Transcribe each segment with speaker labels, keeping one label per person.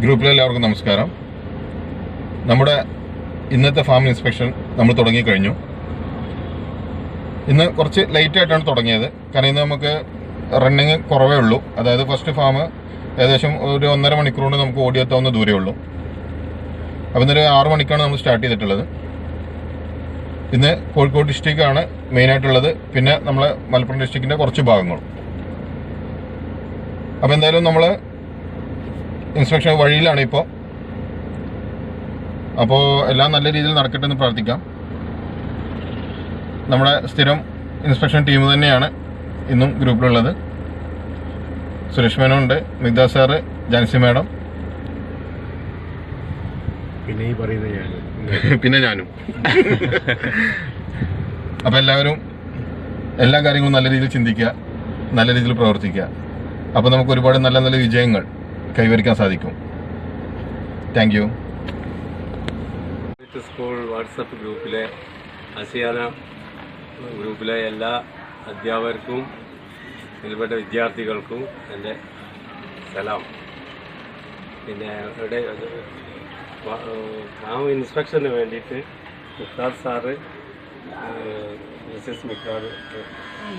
Speaker 1: ഗ്രൂപ്പിലെ എല്ലാവർക്കും നമസ്കാരം. നമ്മുടെ ഇന്നത്തെ ഫാം ഇൻസ്പെക്ഷൻ നമ്മൾ തുടങ്ങിക്കഴിഞ്ഞു. ഇന്ന് കുറച്ച് ലേറ്റ് ആയിട്ടാണ് തുടങ്ങിയത്. കാരണം ഇന്ന് നമുക്ക് റണ്ണിങ് കുറവേ ഉള്ളൂ. അതായത് ഫസ്റ്റ് ഫാം ഏകദേശം ഒരു ഒന്നര മണിക്കൂറുകൊണ്ട് നമുക്ക് ഓടിയെത്താവുന്ന ദൂരേ ഉള്ളൂ. അപ്പം ഇന്നൊരു ആറ് മണിക്കാണ് നമ്മൾ സ്റ്റാർട്ട് ചെയ്തിട്ടുള്ളത്. ഇന്ന് കോഴിക്കോട് ഡിസ്ട്രിക്റ്റാണ് മെയിനായിട്ടുള്ളത് പിന്നെ നമ്മൾ മലപ്പുറം ഡിസ്ട്രിക്റ്റിന്റെ കുറച്ച് ഭാഗങ്ങളും. അപ്പോൾ എന്തായാലും നമ്മൾ ഇൻസ്പെക്ഷൻ വഴിയിലാണ് ഇപ്പോൾ അപ്പോൾ എല്ലാം നല്ല രീതിയിൽ നടക്കട്ടെ എന്ന് പ്രാർത്ഥിക്കാം. നമ്മുടെ സ്ഥിരം ഇൻസ്പെക്ഷൻ ടീം തന്നെയാണ് ഇന്നും ഗ്രൂപ്പിലുള്ളത്. സുരേഷ് മേനോണ്ട് മിഗ്ദ സാറ് ജാൻസി മാഡം.
Speaker 2: പിന്നെ ഈ പറയുന്നത് ഞാൻ.
Speaker 1: പിന്നെ ഞാനും. അപ്പം എല്ലാവരും എല്ലാ കാര്യങ്ങളും നല്ല രീതിയിൽ ചിന്തിക്കുക നല്ല രീതിയിൽ പ്രവർത്തിക്കുക. അപ്പോൾ നമുക്ക് ഒരുപാട് നല്ല നല്ല വിജയങ്ങൾ കൈവരിക്കാൻ സാധിക്കും. താങ്ക് യു
Speaker 3: സ്കൂൾ വാട്സപ്പ് ഗ്രൂപ്പിലെ അസിയാന ഗ്രൂപ്പിലെ എല്ലാ അധ്യാപകർക്കും ഇതിൽപ്പെട്ട വിദ്യാർത്ഥികൾക്കും എന്റെ സലാം. പിന്നെ ഇവിടെ ഫാം ഇൻസ്പെക്ഷന് വേണ്ടിയിട്ട് Mukthad sir Mrs Mukthad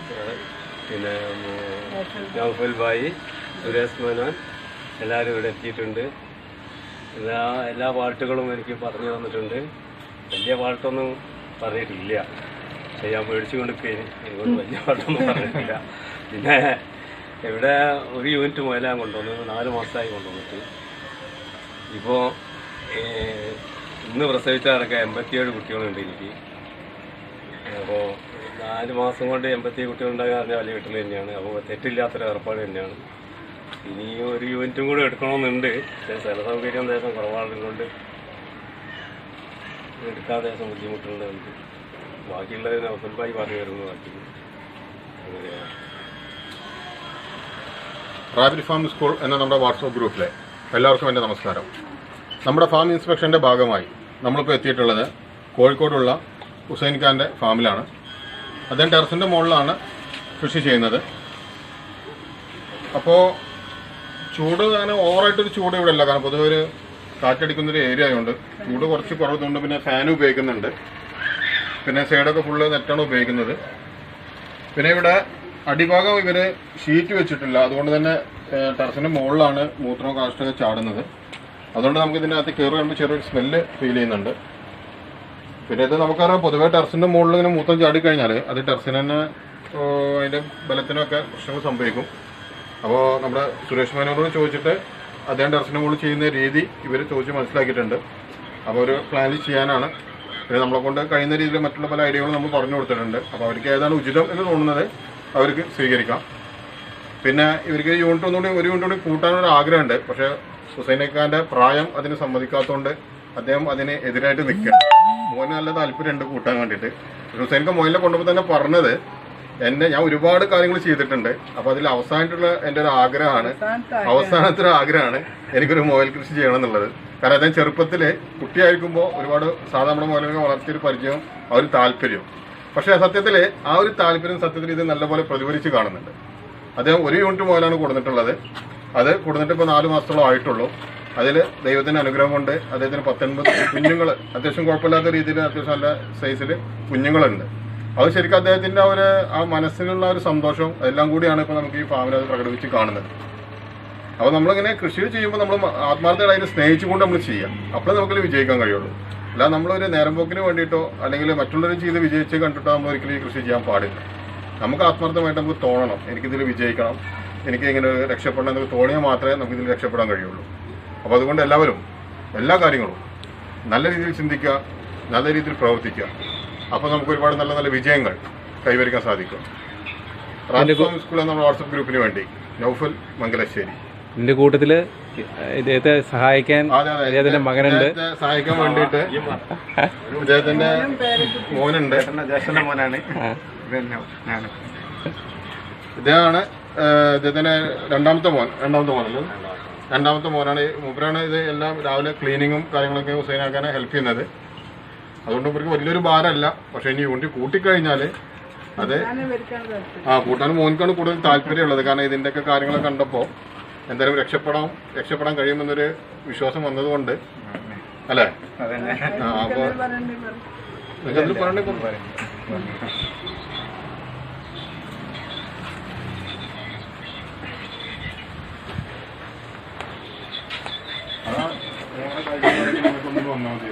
Speaker 3: sir പിന്നെ നൗഫൽ ഭായി സുരേഷ് മേനോൻ എല്ലാവരും ഇവിടെ എത്തിയിട്ടുണ്ട്. എല്ലാ എല്ലാ പാട്ടുകളും എനിക്ക് പറഞ്ഞു തന്നിട്ടുണ്ട്. വലിയ പാട്ടൊന്നും പറഞ്ഞിട്ടില്ല. ഞാൻ മേടിച്ചു കൊടുക്കുകയും അതുകൊണ്ട് വലിയ പാട്ടൊന്നും പറഞ്ഞിട്ടില്ല. പിന്നെ ഇവിടെ ഒരു യൂണിറ്റ് മുതലാൻ കൊണ്ടുവന്നു. നാല് മാസമായി കൊണ്ടുവന്നിട്ട്. ഇപ്പോൾ ഇന്ന് പ്രസവിച്ച അടക്കം എൺപത്തിയേഴ് കുട്ടികളുണ്ട് എനിക്ക്. അപ്പോൾ നാല് മാസം കൊണ്ട് എൺപത്തി കുട്ടികളുണ്ടാകാൻ പറഞ്ഞാൽ വലിയ വീട്ടിൽ തന്നെയാണ്. അപ്പോൾ തെറ്റില്ലാത്തൊരു ഏർപ്പാട് തന്നെയാണ്. ഇനി ഒരു യൂണിറ്റും കൂടെ എടുക്കണമെന്നുണ്ട്. സ്ഥല സൗകര്യം ദേശം കുറവാണത് കൊണ്ട് എടുക്കാൻ ദേശം ബുദ്ധിമുട്ടുണ്ട് ബാക്കിയുള്ളതിന് അവസരമായി പറഞ്ഞു വരുന്നു ബാക്കി. അങ്ങനെയാണ്
Speaker 1: ഫാം സ്കൂൾ എന്ന നമ്മുടെ വാട്സപ്പ് ഗ്രൂപ്പിലെ എല്ലാവർക്കും എന്റെ നമസ്കാരം. നമ്മുടെ ഫാം ഇൻസ്പെക്ഷന്റെ ഭാഗമായി നമ്മളിപ്പോൾ എത്തിയിട്ടുള്ളത് കോഴിക്കോടുള്ള ഹുസൈൻ ഖാന്റെ ഫാമിലാണ്. അദ്ദേഹം ടെറസിന്റെ മുകളിലാണ് കൃഷി ചെയ്യുന്നത്. അപ്പോൾ ചൂട് അങ്ങനെ ഓവറായിട്ടൊരു ചൂട് ഇവിടെ ഇല്ല. കാരണം പൊതുവെ ഒരു കാറ്റടിക്കുന്നൊരു ഏരിയ ആയതുകൊണ്ട് ചൂട് കുറച്ച് കുറവുണ്ട് പിന്നെ ഫാൻ ഉപയോഗിക്കുന്നുണ്ട്. പിന്നെ സൈഡൊക്കെ ഫുള്ള് നെറ്റാണ് ഉപയോഗിക്കുന്നത്. പിന്നെ ഇവിടെ അടിഭാഗം ഇവർ ഷീറ്റ് വെച്ചിട്ടില്ല. അതുകൊണ്ട് തന്നെ ടെറസിന്റെ മുകളിലാണ് മൂത്രവും കാഷ്ടമൊക്കെ ചാടുന്നത്. അതുകൊണ്ട് നമുക്ക് ഇതിനകത്ത് കയറി കഴിയുമ്പോൾ ചെറിയൊരു സ്മെല്ല് ഫീൽ ചെയ്യുന്നുണ്ട്. പിന്നെ ഇത് നമുക്കറിയാം പൊതുവെ ടെറസിന്റെ മുകളിൽ ഇങ്ങനെ മൂത്രം ചാടിക്കഴിഞ്ഞാൽ അത് ടെറസിന് തന്നെ അതിന്റെ ബലത്തിനൊക്കെ പ്രശ്നങ്ങൾ സംഭവിക്കും. അപ്പോൾ നമ്മുടെ സുരേഷ് മേനോട് ചോദിച്ചിട്ട് അദ്ദേഹം ദർശനം മുകളിൽ ചെയ്യുന്ന രീതി ഇവർ ചോദിച്ച് മനസ്സിലാക്കിയിട്ടുണ്ട്. അപ്പോൾ ഒരു പ്ലാനിൽ ചെയ്യാനാണ്. പിന്നെ നമ്മളെ കൊണ്ട് കഴിയുന്ന രീതിയിൽ മറ്റുള്ള പല ഐഡിയകളും നമ്മൾ പറഞ്ഞു കൊടുത്തിട്ടുണ്ട്. അപ്പോൾ അവർക്ക് ഏതാണ് ഉചിതം എന്ന് തോന്നുന്നത് അവർക്ക് സ്വീകരിക്കാം. പിന്നെ ഇവർക്ക് യൂണിറ്റ് ഒന്നുകൂടി ഒരു യൂണിറ്റ് കൂടി കൂട്ടാനൊരു ആഗ്രഹമുണ്ട്. പക്ഷേ ഹുസൈനക്കാന്റെ പ്രായം അതിന് സമ്മതിക്കാത്തതുകൊണ്ട് അദ്ദേഹം അതിന് എതിരായിട്ട് നിൽക്കുക മോന് നല്ല താല്പര്യമുണ്ട് കൂട്ടാൻ വേണ്ടിയിട്ട്. ഹുസൈനൊക്കെ മോയിലെ കൊണ്ടുപോയി തന്നെ പറഞ്ഞത് എന്നെ ഞാൻ ഒരുപാട് കാര്യങ്ങൾ ചെയ്തിട്ടുണ്ട്. അപ്പൊ അതിൽ അവസാനമായിട്ടുള്ള എന്റെ ഒരു ആഗ്രഹമാണ്. അവസാനത്തെ ഒരു ആഗ്രഹമാണ് എനിക്കൊരു മോയിൽ കൃഷി ചെയ്യണം എന്നുള്ളത്. കാരണം അദ്ദേഹം ചെറുപ്പത്തിൽ കുട്ടിയായിരിക്കുമ്പോൾ ഒരുപാട് സാധാരണ മോയിലൊക്കെ വളർത്തിയൊരു പരിചയം ആ ഒരു താല്പര്യം പക്ഷെ സത്യത്തിൽ ആ ഒരു താല്പര്യം സത്യത്തിൽ ഇത് നല്ലപോലെ പ്രതിഫലിച്ച് കാണുന്നുണ്ട്. അദ്ദേഹം ഒരു യൂണിറ്റ് മുതലാണ് കൊടുത്തിട്ടുള്ളത്. അത് കൊടുത്തിട്ട് ഇപ്പോൾ നാല് മാസത്തോളം ആയിട്ടുള്ളൂ. അതിൽ ദൈവത്തിന്റെ അനുഗ്രഹം കൊണ്ട് അദ്ദേഹത്തിന് പത്തൊൻപത് കുഞ്ഞുങ്ങൾ അത്യാവശ്യം കുഴപ്പമില്ലാത്ത രീതിയിൽ അത്യാവശ്യം നല്ല സൈസിൽ കുഞ്ഞുങ്ങളുണ്ട്. അത് ശരിക്കും അദ്ദേഹത്തിന്റെ ഒരു ആ മനസ്സിലുള്ള ഒരു സന്തോഷം എല്ലാം കൂടിയാണ് ഇപ്പൊ നമുക്ക് ഈ ഫാമിൽ അത് പ്രകടിപ്പിച്ച് കാണുന്നത്. അപ്പൊ നമ്മളിങ്ങനെ കൃഷി ചെയ്യുമ്പോൾ നമ്മൾ ആത്മാർത്ഥമായിട്ട് അതിനെ സ്നേഹിച്ചുകൊണ്ട് നമ്മൾ ചെയ്യാം. അപ്പോഴേ നമുക്ക് വിജയിക്കാൻ കഴിയുള്ളൂ. അല്ല നമ്മളൊരു നേരം പോക്കിന് വേണ്ടിയിട്ടോ അല്ലെങ്കിൽ മറ്റുള്ളവർ ചെയ്ത് വിജയിച്ച് കണ്ടിട്ടോ നമ്മൾ ഒരിക്കലും ഈ കൃഷി ചെയ്യാൻ പാടില്ല. നമുക്ക് ആത്മാർത്ഥമായിട്ട് നമുക്ക് തോന്നണം എനിക്കിതിൽ വിജയിക്കണം എനിക്ക് ഇങ്ങനെ രക്ഷപ്പെടണം എന്നൊക്കെ തോന്നിയാൽ മാത്രമേ നമുക്ക് ഇതിൽ രക്ഷപ്പെടാൻ കഴിയുള്ളൂ. അപ്പോൾ അതുകൊണ്ട് എല്ലാവരും എല്ലാ കാര്യങ്ങളും നല്ല രീതിയിൽ ചിന്തിക്കുക നല്ല രീതിയിൽ പ്രവർത്തിക്കുക. അപ്പോൾ നമുക്ക് ഒരുപാട് നല്ല നല്ല വിജയങ്ങൾ കൈവരിക്കാൻ സാധിക്കും. സ്കൂൾ എന്ന വാട്സപ്പ് ഗ്രൂപ്പിന് വേണ്ടി. നൗഫൽ മംഗലശ്ശേരി.
Speaker 4: എന്റെ കൂട്ടത്തിൽ ഇദ്ദേഹത്തെ സഹായിക്കാൻ. അദ്ദേഹത്തിന്റെ മകനുണ്ട്.
Speaker 1: ഇദ്ദേഹത്തെ സഹായിക്കാൻ വേണ്ടിട്ട് ഇദ്ദേഹത്തിന്റെ മോനുണ്ട്.
Speaker 2: ജ്യേഷ്ഠന്റെ മോനാണ്.
Speaker 1: ഇദ്ദേഹമാണ് ഇദ്ദേഹത്തിന്റെ രണ്ടാമത്തെ മോൻ രണ്ടാമത്തെ മോനല്ലേ? രണ്ടാമത്തെ മോനാണ് ഈ മൂപ്പരാണ് ഇത് എല്ലാം രാവിലെ ക്ലീനിങ്ങും കാര്യങ്ങളൊക്കെ ഹുസൈനാക്കാനെ ഹെൽപ്പ് ചെയ്യുന്നത്. അതുകൊണ്ട് ഇവർക്ക് വലിയൊരു ഭാരമല്ല. പക്ഷെ ഇനി യൂണിറ്റ് കൂട്ടിക്കഴിഞ്ഞാൽ അത്. ആ കൂട്ടാൻ മോനിക്കാണ് കൂടുതൽ താല്പര്യമുള്ളത്. കാരണം ഇതിന്റെയൊക്കെ കാര്യങ്ങളൊക്കെ കണ്ടപ്പോൾ എന്തായാലും രക്ഷപ്പെടാം രക്ഷപ്പെടാൻ കഴിയുമെന്നൊരു വിശ്വാസം വന്നതുകൊണ്ട്. അല്ലേ?
Speaker 2: അതന്നെ.
Speaker 1: ആ അപ്പൊ നിങ്ങൾക്ക് എന്തെങ്കിലും പറയണ്ടേ പറ. ആ, ഓണ കാഴ്ചകളൊക്കെ വന്നാൽ മതി.